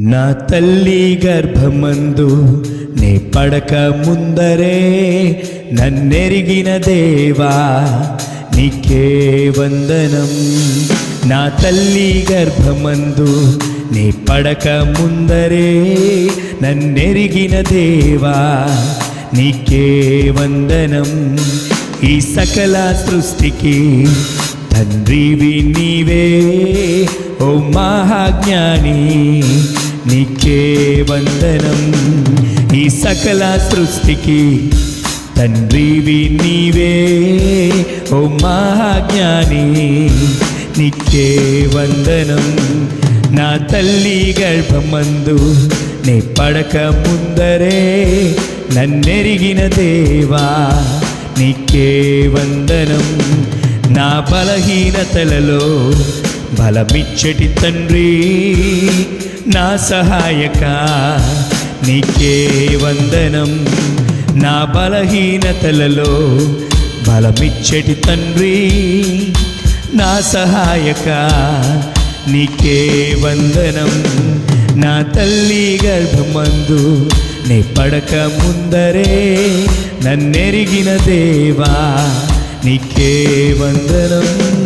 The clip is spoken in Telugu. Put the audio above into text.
నా తల్లి గర్భమందు నే పడక ముందరే నన్నెరిగిన దేవా నీకే వందనం. నా తల్లి గర్భమందు నీ పడక ముందరే నన్నెరిగిన దేవా నీకే వందనం. ఈ సకల సృష్టికి తండ్రివి నీవే ఓ మహాజ్ఞాని. నీకే వందనం. ఈ సకల సృష్టికి తండ్రివి నీవే. ఓ మహాజ్ఞాని నీకే వందనం. నా తల్లి గర్భమందు నే పడక ముందరే నన్నెరిగిన దేవా నీకే వందనం. నా బలహీనతలలో బలమిచ్చటి తండ్రి. నా సహాయక నీకే వందనం. నా బలహీనతలలో బలమిచ్చటి తండ్రి. నా సహాయక నీకే వందనం. నా తల్లి గర్భమందు నీ పడక ముందరే. నన్నెరిగిన దేవా నీకే వందనం.